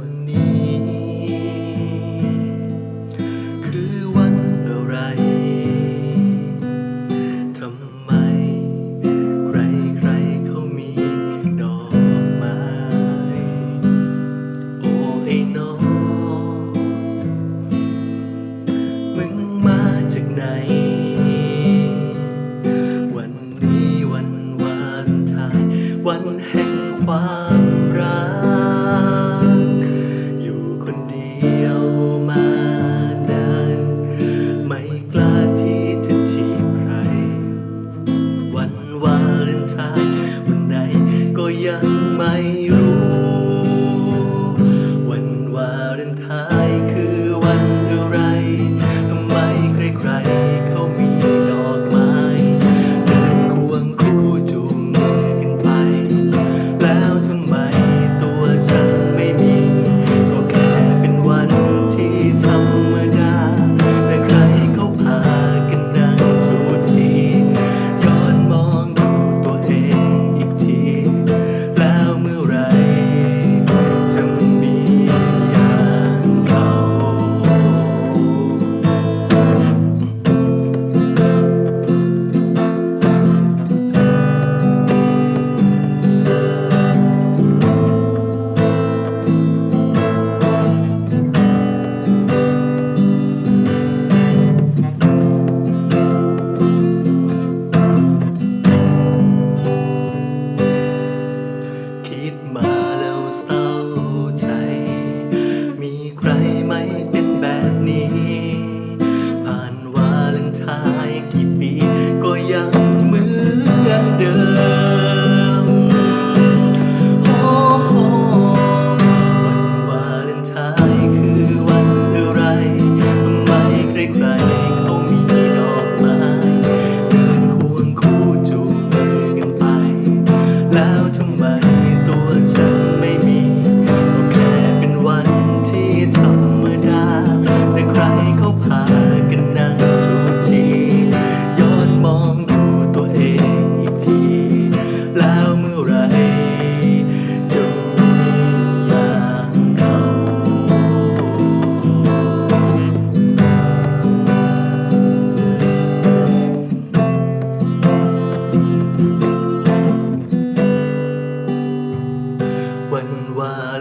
วันนี้ Valentine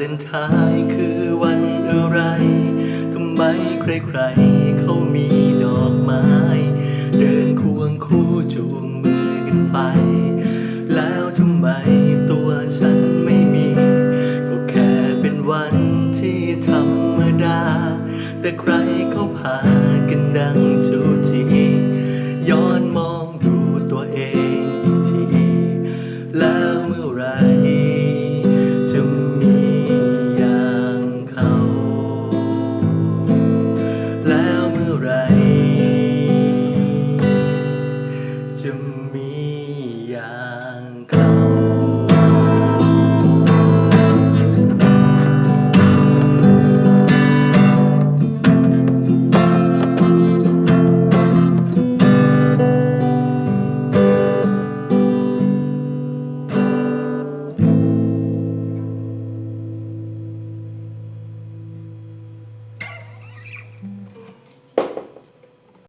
นไทายคือวันอะไรทำไมใครๆเขามีดอกไม้ เดินควงคู่จูงมือกันไป แล้วทำไมตัวฉันไม่มี ก็แค่เป็นวันที่ธรรมดา แต่ใคร